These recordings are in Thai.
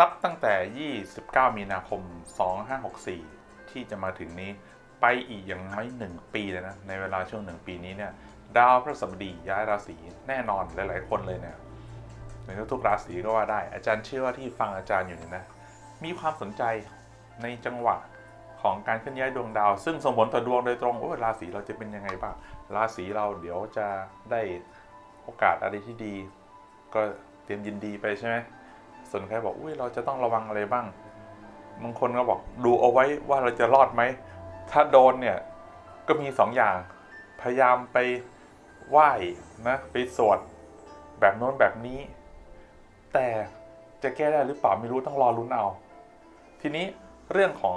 นับตั้งแต่ 29 มีนาคม 2564 ที่จะมาถึงนี้ไปอีกอย่างน้อยหนึ่งปีเลยนะ ในเวลาช่วงหนึ่งปีนี้เนี่ย ดาวพฤหัสบดีย้ายราศีแน่นอนหลาย ๆ คนเลยเนี่ยในทุกราศีก็ว่าได้ อาจารย์เชื่อว่าที่ฟังอาจารย์อยู่เนี่ยนะ มีความสนใจในจังหวะของการเคลื่อนย้ายดวงดาว ซึ่งส่งผลต่อดวงโดยตรงโอ้ราศีเราจะเป็นยังไงบ้างราศีเราเดี๋ยวจะได้โอกาสอะไรที่ดี ก็เตรียมยินดีไปใช่ไหม ส่วนใครบอกอุ้ยเราจะต้องระวังอะไรบ้างบางคนก็บอกดูเอาไว้ว่าเราจะรอดไหม ถ้าโดนเนี่ยก็มีสองอย่าง พยายามไปไหว้นะไปสวดแบบโน้นแบบนี้ แต่จะแก้ได้หรือเปล่าไม่รู้ต้องรอลุ้นเอา ทีนี้เรื่องของ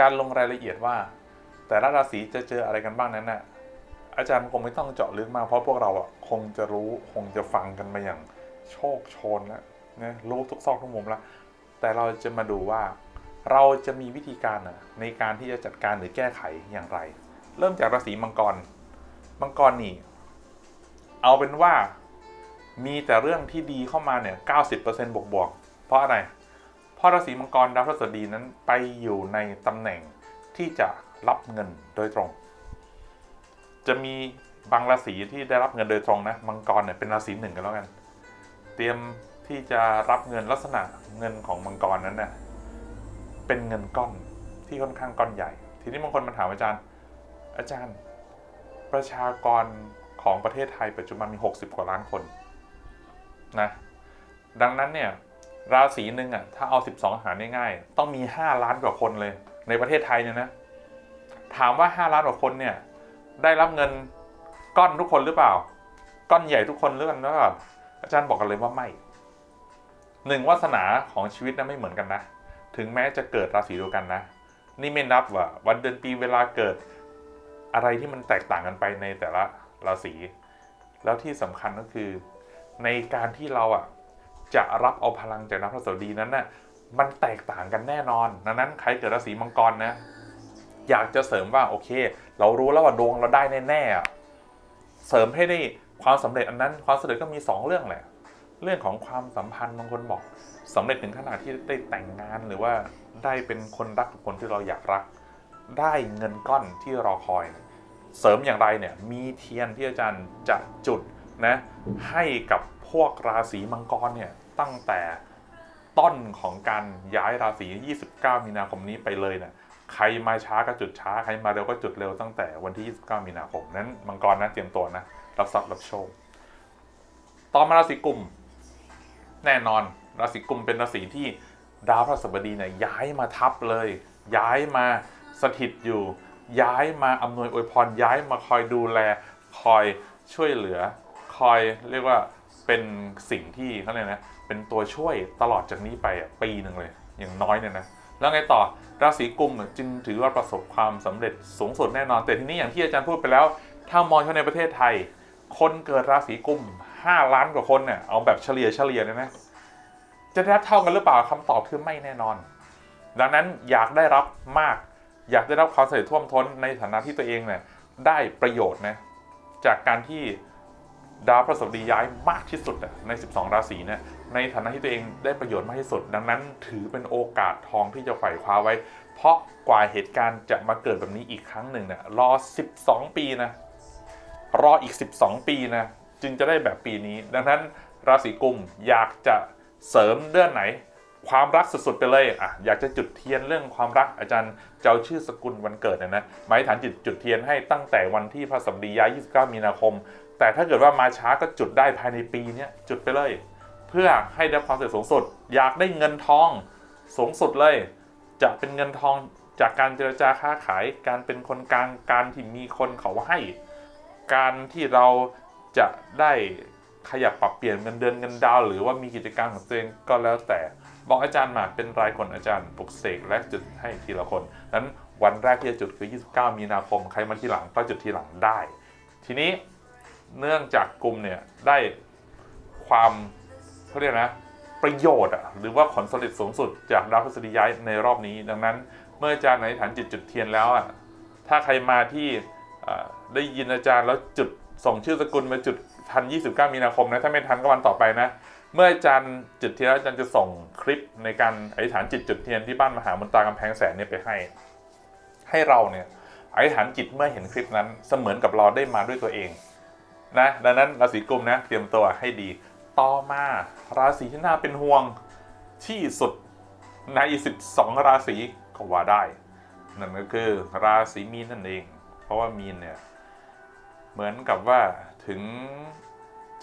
การลงรายละเอียดว่า แต่ละราศีจะเจออะไรกันบ้างนั้นน่ะอาจารย์คงไม่ต้องเจาะลึกมากเพราะพวกเราอะคงจะรู้คงจะฟังกันมาอย่างโชคโชนแล้ว นะรู้ทุกซอกทุกมุมแล้ว แต่เราจะมาดูว่าเราจะมีวิธีการในการที่จะจัดการหรือแก้ไขอย่างไร เริ่มจากราศีมังกร มังกรนี่ เอาเป็นว่ามีแต่เรื่องที่ดีเข้ามาเนี่ย90%บวกบวกๆเพราะอะไร เพราะราศีมังกรดาวพฤหัสบดีนั้นไปอยู่ในตำแหน่งที่จะรับเงินโดยตรง จะมีบางราศีที่ได้รับเงินโดยตรงนะ มังกรเนี่ยเป็นราศีหนึ่งกันแล้วกัน เตรียม ที่จะรับเงินลักษณะเงินของมังกรนั้นเนี่ยเป็นเงินก้อนที่ค่อนข้างก้อนใหญ่ ทีนี้บางคนมาถามอาจารย์ อาจารย์ประชากรของประเทศไทยปัจจุบันมี 60 กว่าล้านคนนะดังนั้นเนี่ยราศีหนึ่งอะถ้าเอา 12 หารง่ายๆต้องมี 5 ล้านกว่าคนเลย ในประเทศไทยเนี่ยนะถามว่า 5 ล้านกว่าคนเนี่ยได้รับเงินก้อนทุกคนหรือเปล่า ก้อนใหญ่ทุกคนหรือเปล่าอาจารย์บอกกันเลยว่าไม่ หนึ่งวาสนาของชีวิตนะไม่เหมือนกันนะ ถึงแม้จะเกิดราศีเดียวกันนะ นี่ไม่นับว่าวันเดือนปีเวลาเกิดอะไรที่มันแตกต่างกันไปในแต่ละราศี แล้วที่สำคัญก็คือ ในการที่เราอะจะรับเอาพลังจากนักพระสดีนั้นน่ะมันแตกต่างกันแน่นอน ดังนั้นใครเกิดราศีมังกรนะ อยากจะเสริมว่าโอเค เรารู้แล้วว่าดวงเราได้แน่ๆเสริมให้ได้ความสำเร็จอันนั้น ความสำเร็จก็มีสองเรื่องแหละ เรื่องของความสัมพันธ์บางคนบอกสำเร็จถึงขนาดที่ได้แต่งงานหรือว่าได้เป็นคนรักกับคนที่เราอยากรัก ได้เงินก้อนที่รอคอย เสริมอย่างไรเนี่ยมีเทียนที่อาจารย์จะจุดนะให้กับพวกราศีมังกรเนี่ยตั้งแต่ต้นของการย้ายราศี 29 มีนาคมนี้ไปเลยนะใครมาช้าก็จุดช้า ใครมาเร็วก็จุดเร็วตั้งแต่วันที่ 29 มีนาคมนั้นมังกรนะเตรียมตัวนะรับทรัพย์รับโชคต่อมาราศีกุม แน่นอนราศีกุมเป็นราศีที่ดาวพฤหัสบดีเนี่ยย้ายมาทับเลย ย้ายมาสถิตอยู่ ย้ายมาอำนวยอวยพรย้ายมาคอยดูแล คอยช่วยเหลือ คอยเรียกว่าเป็นสิ่งที่เขาเรียกนะเป็นตัวช่วยตลอดจากนี้ไปปีหนึ่งเลย อย่างน้อยเนี่ยนะแล้วไงต่อราศีกุมจึงถือว่าประสบความสำเร็จสูงสุดแน่นอน แต่ทีนี้อย่างที่อาจารย์พูดไปแล้ว ถ้ามองเฉพาะในประเทศไทย คนเกิดราศีกุม 5 ล้านกว่าคนเนี่ยเอาแบบเฉลี่ยเฉลี่ยเลยนะ จะได้รับเท่ากันหรือเปล่าคำตอบคือไม่แน่นอน ดังนั้นอยากได้รับมาก อยากได้รับความสำเร็จท่วมท้นในฐานะที่ตัวเองเนี่ยได้ประโยชน์นะจากการที่ดาวพฤหัสบดีย้ายมากที่สุดใน 12 ราศีเนี่ยในฐานะที่ตัวเองได้ประโยชน์มากที่สุด ดังนั้นถือเป็นโอกาสทองที่จะไขว่คว้าไว้ เพราะกว่าเหตุการณ์จะมาเกิดแบบนี้อีกครั้งหนึ่งเนี่ยรอ 12 ปีนะรออีก 12 ปีนะ จึงจะได้แบบปีนี้ ดังนั้นราศีกุมอยากจะเสริมเรื่องไหน ความรักสุดๆไปเลยอะอยากจะจุดเทียนเรื่องความรักอาจารย์เจ้าชื่อสกุลวันเกิดเนี่ยนะหมายฐานจุดจุดเทียนให้ตั้งแต่วันที่พระสัปดีย้าย29 มีนาคม แต่ถ้าเกิดว่ามาช้าก็จุดได้ภายในปีนี้จุดไปเลย เพื่อให้ได้ความสำเร็จสูงสุด อยากได้เงินทองสูงสุดเลย จะเป็นเงินทองจากการเจรจาค้าขาย การเป็นคนกลางการที่มีคนเขาให้ การที่เรา จะได้ขยับปรับเปลี่ยนเงินเดือนเงินดาวหรือว่ามีกิจการของตัวเองก็แล้วแต่ บอกอาจารย์มาเป็นรายคนอาจารย์ปลุกเสกและจุดให้ทีละคนนั้นวันแรกที่จะจุดคือ 29 มีนาคมใครมาทีหลังก็จุดทีหลังได้ ทีนี้เนื่องจากกลุ่มเนี่ยได้ความเขาเรียกนะประโยชน์อะหรือว่าผลสำเร็จสูงสุดจากดาวพฤหัสบดีย้ายในรอบนี้ ดังนั้นเมื่ออาจารย์ในฐานจิตจุดเทียนแล้วอะถ้าใครมาที่ได้ยินอาจารย์แล้วจุด ส่งชื่อสกุลมาจุดทัน 29 มีนาคมนะถ้าไม่ทันก็วันต่อไปนะ เมื่ออาจารย์จุดเทียนอาจารย์จะส่งคลิปในการอธิษฐานจิตจุดเทียนที่บ้านมหามนตรากำแพงแสนเนี่ยไปให้ ให้เราเนี่ยอธิษฐานจิตเมื่อเห็นคลิปนั้นเสมือนกับเราได้มาด้วยตัวเองนะดังนั้นราศีกุมนะเตรียมตัวให้ดี ต่อมาราศีที่น่าเป็นห่วงที่สุดใน 12 ราศีก็ว่าได้ นั่นก็คือราศีมีนนั่นเอง เพราะว่ามีนเนี่ย เหมือนกับว่าถึง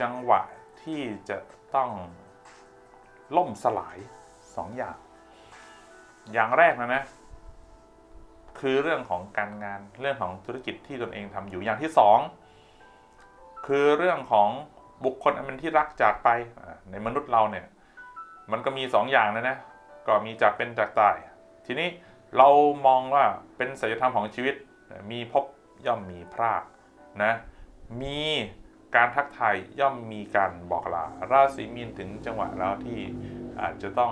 จังหวะที่จะต้องล่มสลายสองอย่าง อย่างแรกนะนะ คือเรื่องของการงานเรื่องของธุรกิจที่ตนเองทำอยู่อย่างที่สองคือเรื่องของบุคคลอันเป็นที่รักจากไปในมนุษย์เราเนี่ยมันก็มีสองอย่างนะนะก็มีจากเป็นจากตาย ทีนี้เรามองว่าเป็นสัจธรรมของชีวิตมีพบย่อมมีพราก นะ มีการทักทายย่อมมีการบอกลา ราศีมีนถึงจังหวะแล้วที่อาจจะต้อง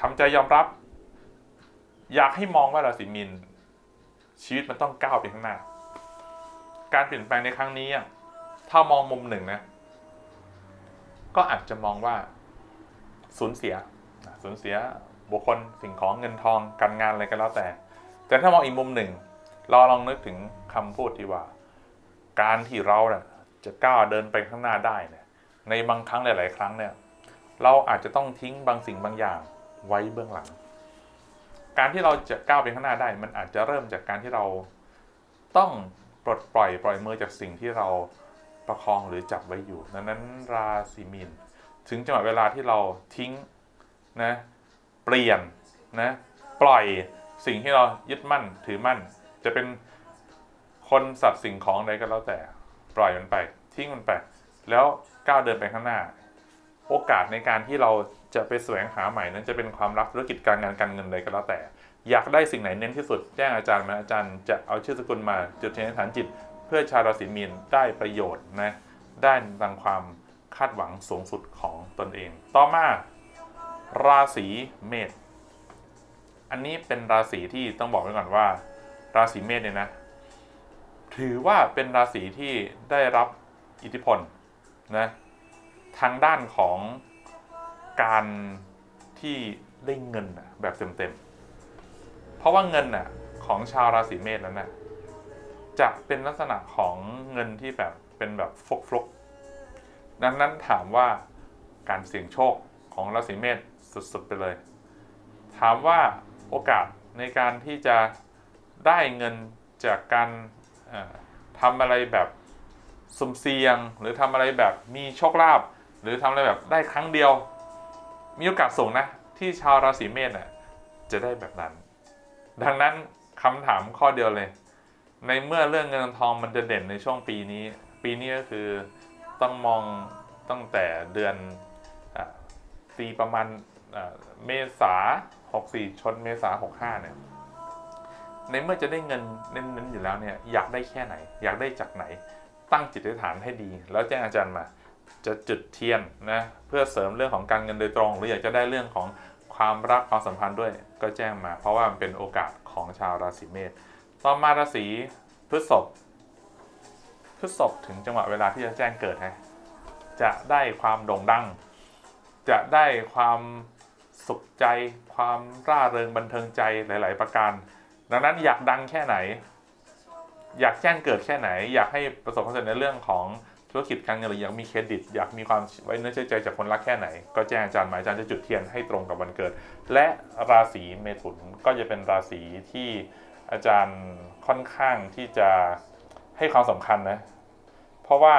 ทำใจยอมรับ อยากให้มองว่าราศีมีนชีวิตมันต้องก้าวไปข้างหน้า การเปลี่ยนแปลงในครั้งนี้ถ้ามองมุมหนึ่งนะ ก็อาจจะมองว่าสูญเสียสูญเสียบุคคลสิ่งของเงินทองการงานอะไรก็แล้วแต่ แต่ถ้ามองอีกมุมหนึ่ง เราลองนึกถึง คำพูดที่ว่า การที่เราเนี่ยจะก้าวเดินไปข้างหน้าได้เนี่ย ในบางครั้งหลาย ๆ ครั้งเนี่ย เราอาจจะต้องทิ้งบางสิ่งบางอย่างไว้เบื้องหลัง การที่เราจะก้าวไปข้างหน้าได้ มันอาจจะเริ่มจากการที่เราต้องปลดปล่อยปล่อยมือจากสิ่งที่เราประคองหรือจับไว้อยู่ดังนั้นราศีมีนถึงจังหวะเวลาที่เราทิ้งนะเปลี่ยนนะปล่อยสิ่งที่เรายึดมั่นถือมั่น จะเป็น คนสัตว์สิ่งของใดก็แล้วแต่ ปล่อยมันไป ทิ้งมันไป แล้วก้าวเดินไปข้างหน้า โอกาสในการที่เราจะไปแสวงหาใหม่นั้นจะเป็นความรักธุรกิจการงานการเงินใดก็แล้วแต่ อยากได้สิ่งไหนเน้นที่สุดแจ้งอาจารย์มาอาจารย์จะเอาชื่อสกุลมาจุดเทียนฐานจิต เพื่อชาวราศีมีนได้ประโยชน์นะได้ดังความคาดหวังสูงสุดของตนเอง ต่อมา ราศีเมษอันนี้เป็นราศีที่ต้องบอกไว้ก่อนว่า ราศีเมษเนี่ยนะ ถือว่าเป็นราศีที่ได้รับอิทธิพลนะทางด้านของการที่ได้เงินแบบเต็มๆ เพราะว่าเงินน่ะของชาวราศีเมษนั้นน่ะจะเป็นลักษณะของเงินที่แบบเป็นแบบฟกฟกๆดังนั้นถามว่าการเสี่ยงโชคของราศีเมษสุดๆไปเลย ถามว่าโอกาสในการที่จะได้เงินจากการ ทำอะไรแบบสุ่มเสี่ยง หรือทำอะไรแบบมีโชคลาภหรือทำอะไรแบบได้ครั้งเดียว มีโอกาสสูงนะ ที่ชาวราศีเมษน่ะจะได้แบบนั้น ดังนั้นคำถามข้อเดียวเลย ในเมื่อเรื่องเงินทองมันจะเด่นในช่วงปีนี้ ปีนี้ก็คือต้องมองตั้งแต่เดือนอตีประมาณเมษา64 ชนเมษา65เนี่ย ในเมื่อจะได้เงินเน้นๆอยู่แล้วเนี่ยอยากได้แค่ไหน อยากได้จากไหน ตั้งจิตอธิษฐานให้ดี แล้วแจ้งอาจารย์มา จะจุดเทียนนะเพื่อเสริมเรื่องของการเงินโดยตรง หรืออยากจะได้เรื่องของความรักความสัมพันธ์ด้วยก็แจ้งมา เพราะว่ามันเป็นโอกาสของชาวราศีเมษต่อมาราศีพฤษภพฤษภถึงจังหวะเวลาที่จะแจ้งเกิดฮะจะได้ความโด่งดัง จะได้ความสุขใจ ความร่าเริงบันเทิงใจหลาย ๆ ประการ ดังนั้นอยากดังแค่ไหน อยากแจ้งเกิดแค่ไหน อยากให้ประสบความสำเร็จในเรื่องของธุรกิจการเงินหรืออยากมีเครดิต อยากมีความไว้เนื้อเชื่อใจจากคนรักแค่ไหน ก็แจ้งอาจารย์มาอาจารย์จะจุดเทียนให้ตรงกับวันเกิด และราศีเมถุนก็จะเป็นราศีที่อาจารย์ค่อนข้างที่จะให้ความสำคัญนะ เพราะว่า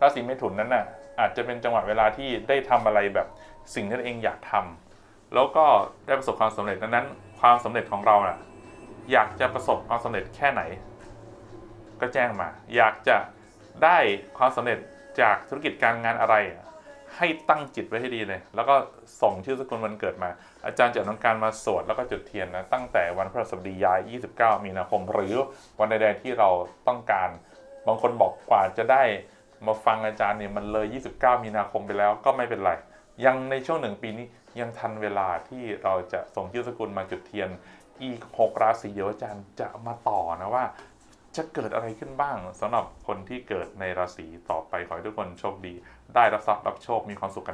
ราศีเมถุนนั้นน่ะอาจจะเป็นจังหวะเวลาที่ได้ทำอะไรแบบสิ่งที่ตัวเองอยากทำแล้วก็ได้ประสบความสำเร็จดังนั้น ความสำเร็จของเราน่ะ อยากจะประสบความสำเร็จแค่ไหน ก็แจ้งมา อยากจะได้ความสำเร็จจากธุรกิจการงานอะไร ให้ตั้งจิตไว้ให้ดีเลย แล้วก็ส่งชื่อสกุลวันเกิดมา อาจารย์จะนำการมาสวดแล้วก็จุดเทียนนะตั้งแต่วันพฤหัสบดีย้าย 29 มีนาคม หรือวันใดๆที่เราต้องการ บางคนบอกกว่าจะได้มาฟังอาจารย์เนี่ยมันเลย 29 มีนาคมไปแล้วก็ไม่เป็นไร ยังในช่วงหนึ่งปีนี้ยังทันเวลาที่เราจะส่งชื่อสกุลมาจุดเทียน อีก6ราศีเดี๋ยวอาจารย์จะมาต่อนะว่า จะเกิดอะไรขึ้นบ้างสำหรับคนที่เกิดในราศีต่อไปขอให้ทุกคนโชคดี ได้รับทรัพย์รับโชคมีความสุขกัน